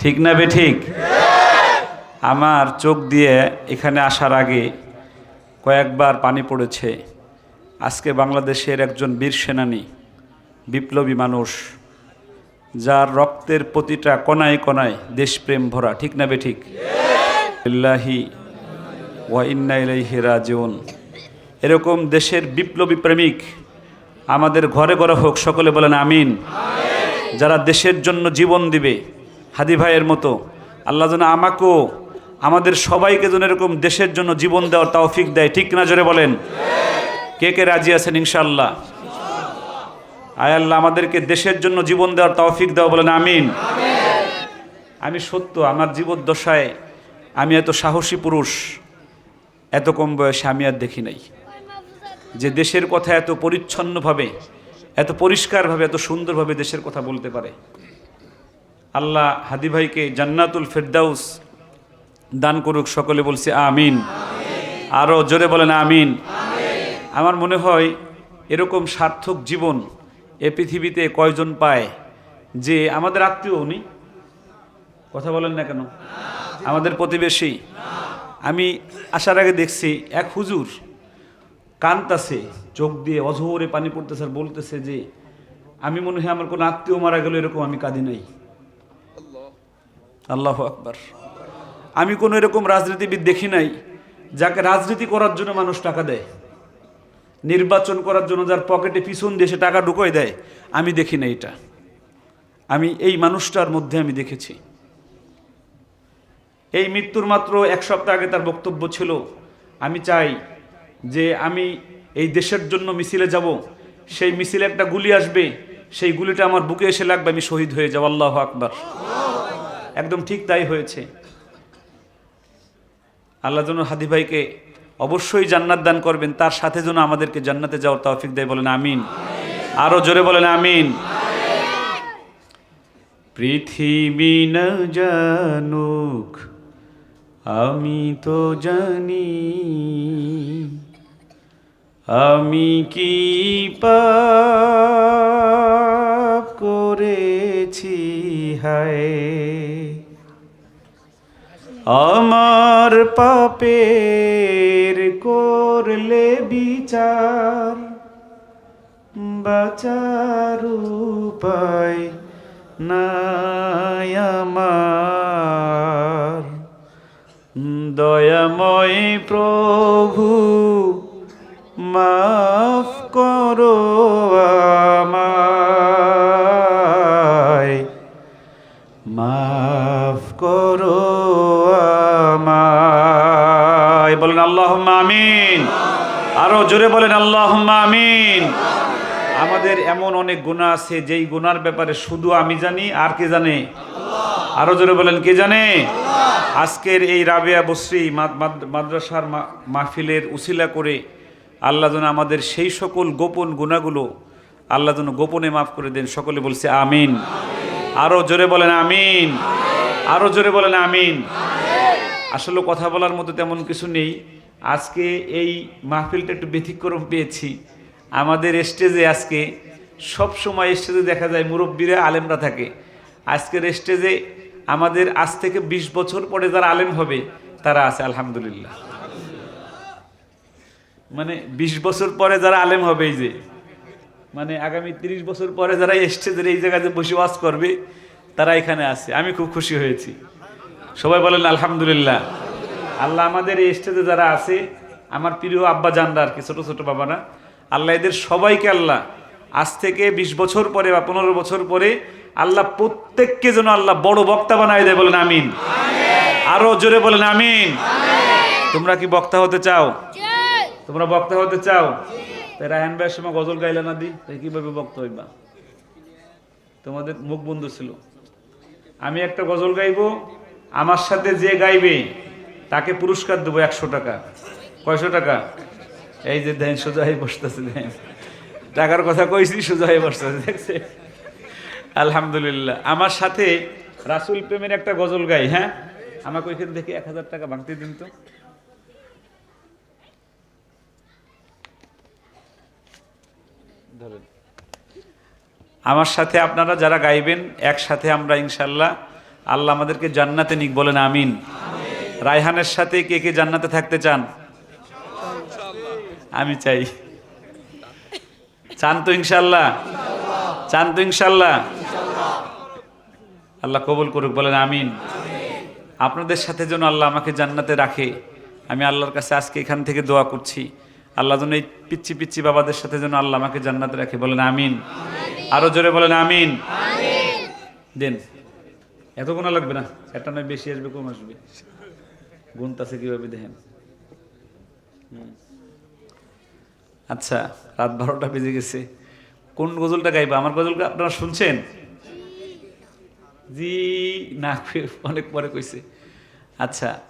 ঠিক না বে ঠিক? আমার চোখ দিয়ে এখানে আসার আগে কয়েকবার পানি পড়েছে। আজকে বাংলাদেশের একজন বীর সেনানী, বিপ্লবী মানুষ, যার রক্তের প্রতিটা কণায় কণায় দেশপ্রেম ভরা, ঠিক না বে ঠিক? ইল্লাহি ওয়া ইন্না ইলাইহি রাজিউন। এরকম দেশের বিপ্লবী প্রেমিক আমাদের ঘরে ঘরে হোক, সকলে বলেন আমিন। যারা দেশের জন্য জীবন দিবে হাদি ভাইয়ের মতো। আল্লাহ যেন আমাকেও, আমাদের সবাইকে যেন এরকম দেশের জন্য জীবন দেওয়ার তাওফিক দেয়। ঠিক না জোরে বলেন? কে কে রাজি আছেন ইনশাল্লাহ আয় আল্লাহ, আমাদেরকে দেশের জন্য জীবন দেওয়ার তৌফিক দেওয়া বলেন আমিন। আমি সত্য, আমার জীবদ্দশায় আমি এত সাহসী পুরুষ, এত কম বয়সে আমি আর দেখি নাই। যে দেশের কথা এত পরিচ্ছন্নভাবে, এত পরিষ্কারভাবে, এত সুন্দরভাবে দেশের কথা বলতে পারে। আল্লাহ হাদি ভাইকে জান্নাতুল ফেরদাউস দান করুক, সকলে বলছে আমিন। আরও জোরে বলেন আমিন। আমার মনে হয় এরকম সার্থক জীবন এ পৃথিবীতে কয়জন পায় যে আমাদের আত্মীয় উনি? কথা বলেন না কেন? আমাদের প্রতিবেশী। আমি আসার আগে দেখছি এক হুজুর কানতাছে, চোখ দিয়ে অঝোরে পানি পড়তেছে আর বলতেছে যে, আমি মনে হয় আমার কোনো আত্মীয় মারা গেল, এরকম আমি কাঁদি নাই। আল্লাহ আকবার। আমি কোনো এরকম রাজনীতিবিদ দেখি নাই, যাকে রাজনীতি করার জন্য মানুষ টাকা দেয়, নির্বাচন করার জন্য যার পকেটে পিছন দিয়ে সে টাকা ঢুকোয় দেয়, আমি দেখি না এটা। আমি এই মানুষটার মধ্যে আমি দেখেছি। এই মৃত্যুর মাত্র এক সপ্তাহ আগে তার বক্তব্য ছিল, আমি চাই যে আমি এই দেশের জন্য মিছিলে যাব, সেই মিছিলে একটা গুলি আসবে, সেই গুলিটা আমার বুকে এসে লাগবে, আমি শহীদ হয়ে যাব, আল্লাহ আকবার। একদম ঠিক তাই হয়েছে। আল্লাহ যেন হাদি ভাইকে অবশ্যই জান্নাত দান করবেন, তার সাথে যেন আমাদেরকে জান্নাতে যাওয়ার তৌফিক দেয় বলেন আমিন। আরও জোরে বলেন আমিন। পৃথিবী না জানুক, আমি তো জানি। আমি কি পাপ করেছি, হায় আমার পাপের করলে বিচার বাচার উপায় নাই আমার। দয়াময় প্রভু মাফ আমিন। আরও জোরে বলেন আল্লাহ আমিন। আমাদের এমন অনেক গুণা আছে, যেই গুনার ব্যাপারে শুধু আমি জানি, আর কে জানে? আরও জোরে বলেন, কে জানে? আজকের এই রাবেয়া বশ্রী মাদ্রাসার মাহফিলের উসিলা করে আল্লাহ যেন আমাদের সেই সকল গোপন গুণাগুলো আল্লাহ যেন গোপনে মাফ করে দেন। সকলে বলছে আমিন। আরও জোরে বলেন, আমিন। আরও জোরে বলেন, আমিন। আসলে কথা বলার মতো তেমন কিছু নেই। আজকে এই মাহফিলটা একটু ব্যতিক্রম পেয়েছি। আমাদের স্টেজে আজকে সব সময় স্টেজে দেখা যায় মুরব্বীরা আলেমরা থাকে। আজকের স্টেজে আমাদের আজ থেকে ২০ বছর পরে যারা আলেম হবে, তারা আছে, আলহামদুলিল্লাহ। মানে ২০ বছর পরে যারা আলেম হবে এই যে মানে আগামী ৩০ বছর পরে যারা স্টেজের এই জায়গাতে বসে ওয়াজ করবে, তারা এখানে আছে। আমি খুব খুশি হয়েছি। সবাই বলেন, আলহামদুলিল্লাহ। আল্লাহ আমাদের এই স্টেজে যারা আছে, আমার প্রিয় আব্বা জানরা আর কি, ছোটো ছোটো বাবারা, আল্লাহ এদের সবাইকে আল্লাহ, আজ থেকে ২০ বছর পরে বা পনেরো বছর পরে আল্লাহ প্রত্যেককে যেন আল্লাহ বড় বক্তা বানায় দেয় বলেন আমিন। আরও জোরে বলেন আমিন। তোমরা কি বক্তা হতে চাও? তোমরা বক্তা হতে চাও? তাই রায়হান ভাইয়ের সময় গজল গাইলে না দি? তাই কীভাবে বক্তা হইবা? তোমাদের মুখ বন্ধ ছিল। আমি একটা গজল গাইবো, আমার সাথে যে গাইবে তাকে পুরস্কার দেবো একশো টাকা। কয়শো টাকা? এই যে দেন সোজা হয়ে বসতেছে, দেন। টাকার কথা কইছি সোজা হয়ে বসতেছে, দেখছে? আলহামদুলিল্লাহ। আমার সাথে রাসুল প্রেমের একটা গজল গাই হ্যাঁ? আমাকে ওইখান থেকে এক হাজার টাকা ভাঙতে দিন তো। ধরেন। আমার সাথে আপনারা যারা গাইবেন, একসাথে আমরা ইনশাল্লাহ আল্লাহ আমাদেরকে জান্নাতে নিক, বলেন আমিন। রায়হানের সাথে কে কে জান্নাতে থাকতে চান? আমি চাই। চান তো ইনশাল্লাহ চান তো ইনশাল্লাহ আল্লাহ কবুল করুক বলেন আমিন। আপনাদের সাথে যেন আল্লাহ আমাকে জান্নাতে রাখে আমি আল্লাহর কাছে আজকে এখান থেকে দোয়া করছি। আল্লাহ যেন এই পিচ্ছি পিচ্ছি বাবাদের সাথে যেন আল্লাহ আমাকে জান্নাতে রাখে বলেন আমিন। আরও জোরে বলেন আমিন। দেন। এত গোনা লাগবে না? একটা নয় বেশি আসবে কম আসবে। গুণতাছে কীভাবে দেখেন? আচ্ছা রাত বারোটা বেজে গেছে। কোন গজলটা গাইবা? আমার গজলটা আপনারা শুনছেন? জি, না, অনেক পরে কইছে। আচ্ছা